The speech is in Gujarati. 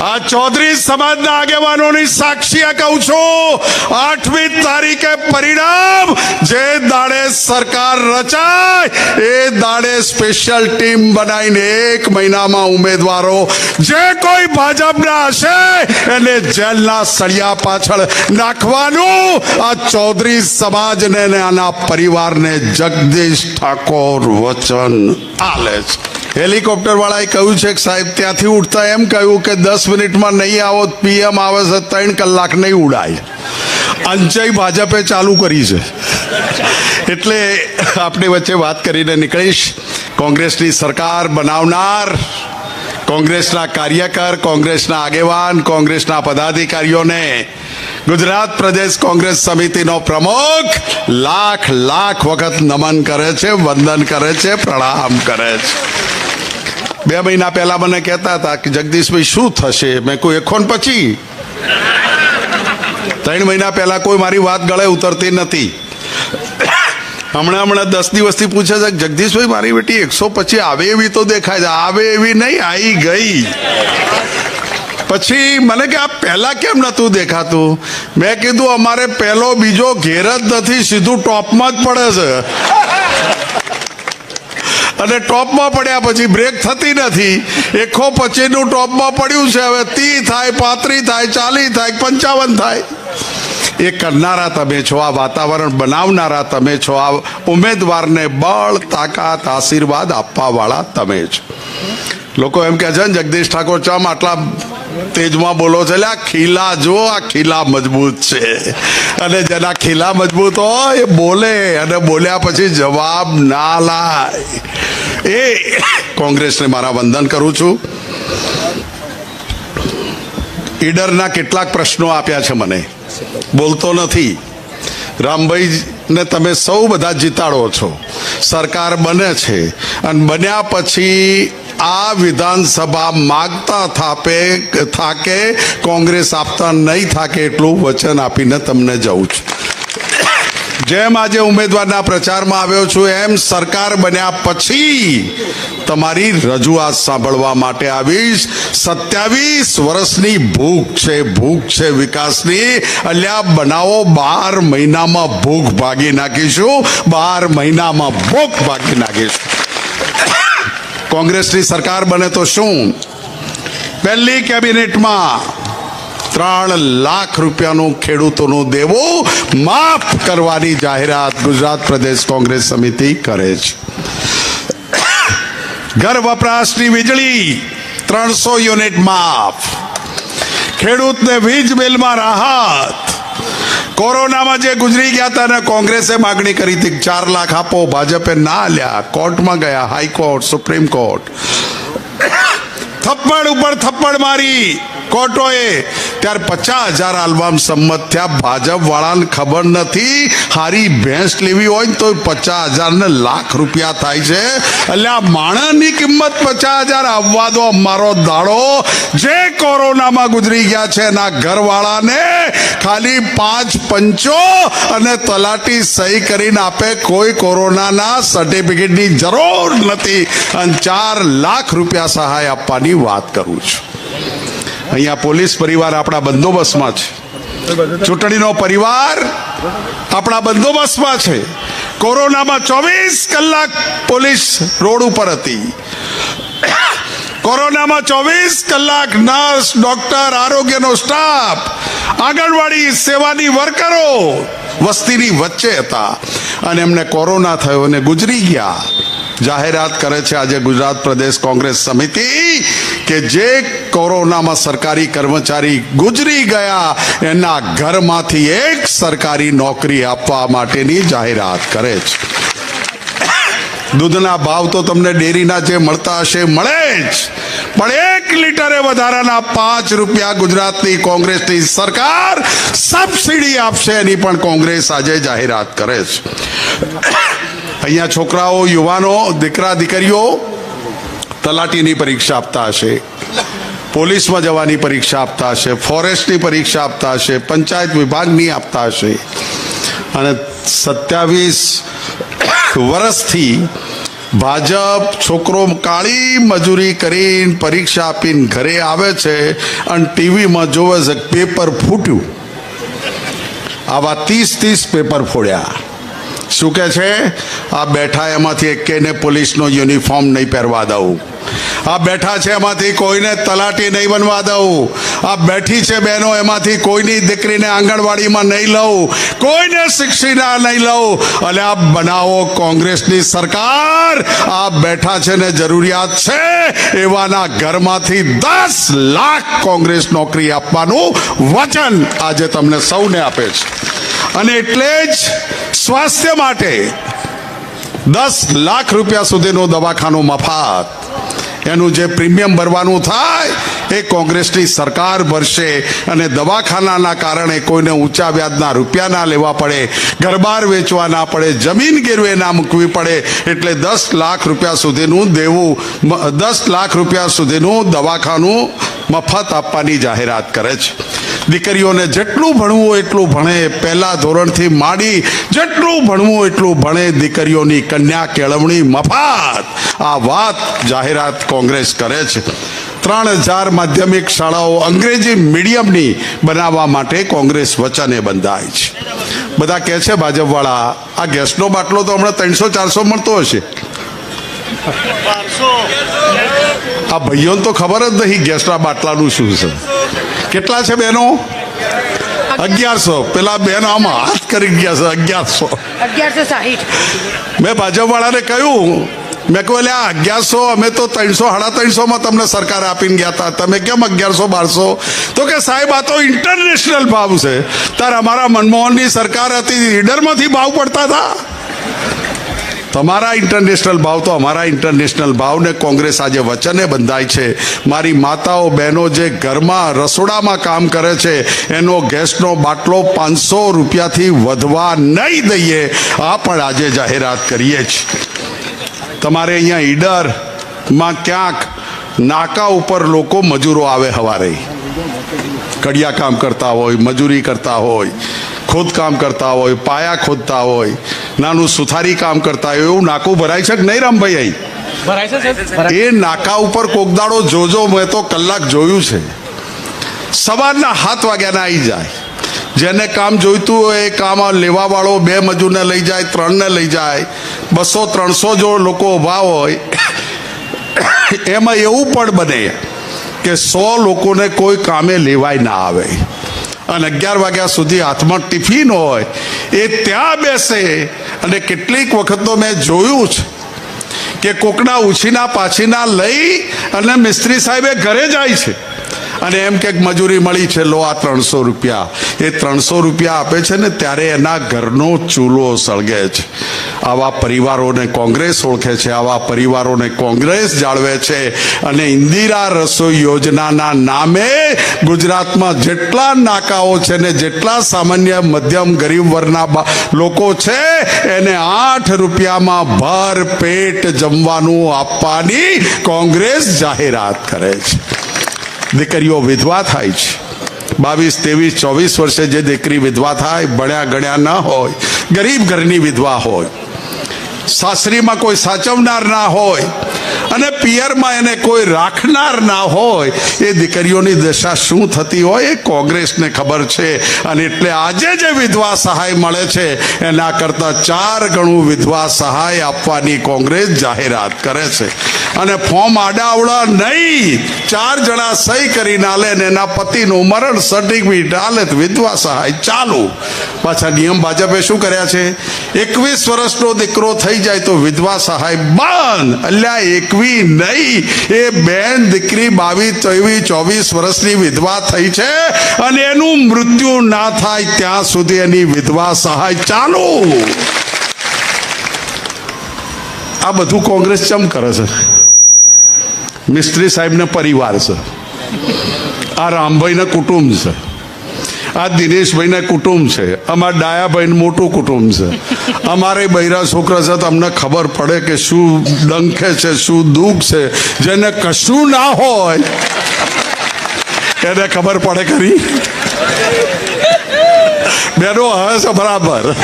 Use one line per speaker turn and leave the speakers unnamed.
આ ચૌધરી સમાજના આગેવાનોની સાક્ષી કહું છું. આઠમી તારીખે પરિણામ. જે દાડે સરકાર રચાય, એ દાડે સ્પેશિયલ ટીમ બનાવીને એક મહિનામાં ઉમેદવારો જે કોઈ ભાજપના હશે, એને જેલના સળિયા પાછળ નાખવાનું. આ ચૌધરી સમાજને આના પરિવારને જગદીશ ઠાકોર વચન આલે છે. હેલિકોપ્ટર વાળાએ કહ્યું છે કે સાહેબ, ત્યાંથી ઉઠતા એમ કહ્યું કે દસ મિનિટમાં નહીં આવો, પીએમ આવે છે, ત્રણ કલાક નહીં ઉડાય. અંચય ભાજપે ચાલુ કરી છે. એટલે આપણી વચ્ચે વાત કરીને નીકળીશ. કોંગ્રેસની સરકાર બનાવનાર, કોંગ્રેસના કાર્યકર, કોંગ્રેસના આગેવાન, કોંગ્રેસના પદાધિકારીઓને ગુજરાત પ્રદેશ કોંગ્રેસ સમિતિનો પ્રમુખ લાખ લાખ વખત નમન કરે છે, વંદન કરે છે, પ્રણામ કરે છે. બે મહિના પહેલા મને કહેતા હતા કે, જગદીશભાઈ, શું થશે? મેં કોઈ એખોન પછી? ત્રણ મહિના પહેલા કોઈ મારી વાત ગળે ઉતરતી નથી. હમણાં હમણાં દસ દિવસથી પૂછે છે જગદીશભાઈ, મારી બેટી એકસો પછી આવે એવી તો દેખાય છે? આવે એવી નહીં આવી ગઈ. પછી મને કે, આ પહેલાં કેમ નતું દેખાતું? મેં કીધું, અમારે પહેલો બીજો ઘેર જ નથી, સીધું ટોપમાં જ પડે છે. અને ટોપમાં પડ્યા પછી બ્રેક થતી નથી. એકો પછીનું ટોપમાં પડ્યું છે, હવે તી થાય, પાંત્રી થાય, ચાલી થાય, પંચાવન થાય. એ કરનારા તમે છો, આ વાતાવરણ બનાવનારા તમે છો, આ ઉમેદવારને બળ, તાકાત, આશીર્વાદ આપવાવાળા તમે છો. લોકો એમ કહે છે ને, જગદીશ ઠાકોર, ચમ આટલા તેજમાં બોલો છે આ ખીલા જો આ ખીલા મજબૂત છે. અને જેના ખીલા મજબૂત હોય, એ બોલે, અને બોલ્યા પછી જવાબ ના લાય. એ કોંગ્રેસને મારા વંદન કરું છું. ઈડરના કેટલાક પ્રશ્નો આપ્યા છે મને. બોલતો નથી. રામભાઈ ને તમે સૌ બધા જીતાડો છો. સરકાર બને છે. અને બન્યા પછી આ વિધાનસભા માગતા થાપે, થાકે, કોંગ્રેસ આપતા નહીં થાકે એટલું વચન આપીને તમને જઉં છું. જેમ આજે ઉમેદવારના પ્રચારમાં આવ્યો છું, એમ સરકાર બન્યા પછી તમારી રજૂઆત સાંભળવા માટે આવીશ. સત્યાવીસ વર્ષની ભૂખ છે ભૂખ છે વિકાસની. અલ્યા, બનાવો, બાર મહિનામાં ભૂખ ભાગી નાખીશું. બાર મહિનામાં ભૂખ ભાગી નાખીશું. કોંગ્રેસની સરકાર બને તો શું? પહેલી કેબિનેટમાં ત્રણ લાખ રૂપિયાનું ખેડૂતોનું દેવું માફ કરવાની જાહેરાત ગુજરાત પ્રદેશ કોંગ્રેસ સમિતિ કરે છે. ઘર વપરાશની વીજળી ત્રણસો યુનિટ માફ. ખેડૂતને વીજ બિલમાં રાહત. કોરોનામાં જે ગુજરી ગયા હતા અને કોંગ્રેસે માગણી કરી હતી ચાર લાખ આપો, ભાજપે ના આલ્યા. કોર્ટમાં ગયા, હાઈકોર્ટ, સુપ્રીમ કોર્ટ. થપ્પડ ઉપર થપ્પડ મારી. કોર્ટોએ ત્યારે પચાસ હજાર આલવામ સંમત થયા. ભાજપ વાળાને ખબર નથી હારી ભેંસ લેવી હોય ને તો પચાસ હજાર ને લાખ રૂપિયા થાય છે. એટલે આ માણસની કિંમત પચાસ હજાર આવવા દો અમારો દાડો. જે કોરોનામાં ગુજરી ગયા છે એના ઘરવાળાને ખાલી પાંચ પંચો અને તલાટી સહી કરીને આપે. કોઈ કોરોનાના સર્ટિફિકેટની જરૂર નથી. અને ચાર લાખ રૂપિયા સહાય આપવાની વાત કરું છું. અહીંયા પોલીસ પરિવાર આપણા બંદોબસ્તમાં છે. ચૂંટણીનો પરિવાર આપણા બંદોબસ્તમાં છે. કોરોનામાં ચોવીસ કલાક પોલીસ રોડ ઉપર હતી. કોરોનામાં ચોવીસ કલાક નર્સ, ડોક્ટર, આરોગ્યનો સ્ટાફ, આંગણવાડી સેવાની વર્કરો વસ્તીની વચ્ચે હતા. અને એમને કોરોના થયો અને ગુજરી ગયા. જાહેરાત કરે છે આજે ગુજરાત પ્રદેશ કોંગ્રેસ સમિતિ કે જે કોરોનામાં સરકારી કર્મચારી ગુજરી ગયા, એના ઘરમાંથી એક સરકારી નોકરી આપવા માટેની જાહેરાત કરે છે. દૂધના ભાવ તો તમને ડેરીના જે મળતા હશે, મળે જ. પણ એક લીટરે વધારાના પાંચ રૂપિયા ગુજરાતની કોંગ્રેસની સરકાર સબસિડી આપશે, એની પણ કોંગ્રેસ આજે જાહેરાત કરે છે. અહીંયા છોકરાઓ, યુવાનો, દીકરા, દીકરીઓ તલાટીની પરીક્ષા આપતા હશે, પોલીસમાં જવાની પરીક્ષા આપતા હશે, ફોરેસ્ટની પરીક્ષા આપતા હશે, પંચાયત વિભાગની આપતા હશે. અને સત્યાવીસ વર્ષથી ભાજપ છોકરો કાળી મજૂરી કરીને પરીક્ષા આપીને ઘરે આવે છે અને ટીવીમાં જોવે છે પેપર ફૂટ્યું. આવા ત્રીસ ત્રીસ પેપર ફોડ્યા. શું કહે છે? આ બેઠા એમાંથી એકેને પોલીસનો યુનિફોર્મ નહીં પહેરવા દઉં. આ બેઠા છે એમાંથી કોઈને તલાટી નહીં બનવા દઉં. આ બેઠી છે બહેનો એમાંથી કોઈની દીકરીને આંગણવાડીમાં નહીં લઉં. કોઈને શિક્ષિના નહીં લઉં. અને આ બનાવો કોંગ્રેસની સરકાર. આ બેઠા છે ને જરૂરિયાત છે એવાના ઘરમાંથી દસ લાખ કોંગ્રેસ નોકરી આપવાનું વચન આજે તમને સૌને આપે છે. અને એટલે જ સ્વાસ્થ્ય માટે દસ લાખ રૂપિયા સુધીનો દવાખાનું મફત. એનું જે પ્રીમિયમ ભરવાનું થાય, એ કોંગ્રેસની સરકાર ભરશે અને દવાખાનાના કારણે કોઈને ઊંચા વ્યાજના રૂપિયા ના લેવા પડે, ઘરબાર વેચવા ના પડે, જમીન ગેરવે ના મૂકવી પડે, એટલે દસ લાખ રૂપિયા સુધીનું દેવું દસ લાખ રૂપિયા સુધીનું દવાખાનું મફત આપવાની જાહેરાત કરે છે. દીકરીઓને જેટલું ભણવું એટલું ભણે. પહેલા ધોરણથી માંડી જેટલું ભણવું એટલું ભણે. દીકરીઓની કન્યા કેળવણી મફાત. આ વાત જાહેરાત કોંગ્રેસ કરે છે. ત્રણ હજાર માધ્યમિક શાળાઓ અંગ્રેજી મીડિયમની બનાવવા માટે કોંગ્રેસ વચને બંધાય છે. બધા કહે છે ભાજપવાળા, આ ગેસનો બાટલો તો હમણાં ત્રણસો ચારસો મળતો હશે. આ ભાઈઓને તો ખબર જ નહીં ગેસના બાટલાનું શું છે. કેટલા છે બહેનો? અગિયારસો. પેલા બેન આમાં હાથ કરી ગયા છે અગિયારસો.
અગિયારસો સાહીઠ.
મેં ભાજપવાળાને કહ્યું મેં કહ્યું એટલે આ અગિયારસો અમે તો ત્રણસો સાડા ત્રણસોમાં તમને સરકાર આપીને ગયા હતા. તમે કેમ અગિયારસો બારસો? તો કે સાહેબ આ તો ઇન્ટરનેશનલ ભાવ છે. ત્યારે અમારા મનમોહનની સરકાર હતી લીડરમાંથી ભાવ પડતા હતા. તમારા ઇન્ટરનેશનલ ભાવ તો અમારા ઇન્ટરનેશનલ ભાવને કોંગ્રેસ આજે વચને બંધાય છે. મારી માતાઓ, બહેનો જે ઘરમાં રસોડામાં કામ કરે છે, એનો ગેસનો બાટલો પાંચસો રૂપિયાથી વધવા નહીં દઈએ, આ પણ આજે જાહેરાત કરીએ છીએ તમારે અહીંયા ઈડરમાં ક્યાંક નાકા ઉપર લોકો મજૂરો આવે હવારે. કડિયા કામ કરતા હોય, મજૂરી કરતા હોય, ખોદકામ કરતા હોય, પાયા ખોદતા હોય નાનું સુથારી કામ કરતા હોય એવું નાકું ભરાય છે કે નહીં રામભાઈ
છે
એ નાકા ઉપર કોકદાડો જોજો મેં તો કલાક જોયું છે. સવારના સાત વાગ્યાના આવી જાય. જેને કામ જોઈતું હોય એ કામ લેવાવાળો બે મજૂરને લઈ જાય ત્રણને લઈ જાય બસો ત્રણસો જો લોકો ઊભા હોય એમાં એવું પણ બને કે સો લોકોને કોઈ કામે લેવાય ના આવે. અને અગિયાર વાગ્યા સુધી હાથમાં ટિફિન હોય એ ત્યાં બેસે અને કેટલીક વખત તો મેં જોયું છે કે કોકના ઉછીના પાછીના લઈ અને મિસ્ત્રી સાહેબે ઘરે જાય છે. અને એમ કે મજૂરી મળી છે, લો આ ત્રણસો રૂપિયા. એ ત્રણસો રૂપિયા આપે છે ને, ત્યારે એના ઘરનો ચૂલો સળગે છે. આવા પરિવારોને કોંગ્રેસ ઓળખે છે, આવા પરિવારોને કોંગ્રેસ જાળવે છે અને ઇન્દિરા રસોઈ યોજનાના નામે ગુજરાતમાં જેટલા નાકાઓ છે ને, જેટલા સામાન્ય મધ્યમ ગરીબ વર્ગના લોકો છે, એને આઠ રૂપિયામાં ભર પેટ જમવાનું આપવાની કોંગ્રેસ જાહેરાત કરે છે. દીકરીઓ વિધવા થાય છે. બાવીસ, ત્રેવીસ, ચોવીસ વર્ષે જે દીકરી વિધવા થાય, ભણ્યા ગણ્યા ન હોય, ગરીબ ઘરની વિધવા હોય, સાસરીમાં કોઈ સાચવનાર ના હોય અને પિયરમાં એને કોઈ રાખનાર ના હોય, એ દીકરીઓની દશા શું થતી હોય એ કોંગ્રેસને ખબર છે. અને એટલે આજે જે વિધવા સહાય મળે છે, એના કરતાં ચાર ગણું વિધવા સહાય આપવાની કોંગ્રેસ જાહેરાત કરે છે. અને ફોર્મ આડાવડા નહીં, ચાર જણા સહી કરીને આલે ને એના પતિનું મરણ સર્ટિફિકેટ આલે વિધવા સહાય ચાલુ. પાછા નિયમ ભાજપે શું કર્યા છે? એકવીસ વર્ષનો દીકરો થઈ જાય તો વિધવા સહાય બંધ. અલ્યા એકવી નહીં. એ બેન દીકરી બાવીસ ચોવીસ ચોવીસ વર્ષની વિધવા થઈ છે અને એનું મૃત્યુ ના થાય ત્યાં સુધી એની વિધવા સહાય ચાલુ. આ બધું કોંગ્રેસ ચમ કરે છે? મિસ્ત્રી સાહેબને પરિવાર છે. આ રામભાઈના કુટુંબ છે. આ દિનેશભાઈના કુટુંબ છે. અમારા ડાયાભાઈને મોટું કુટુંબ છે. અમારે બૈરા છોકરા છે તમને ખબર પડે કે શું ડંખે છે, શું દુઃખ છે. જેને કશું ના હોય, એને ખબર પડે ખરી. બેનો હવે બરાબર.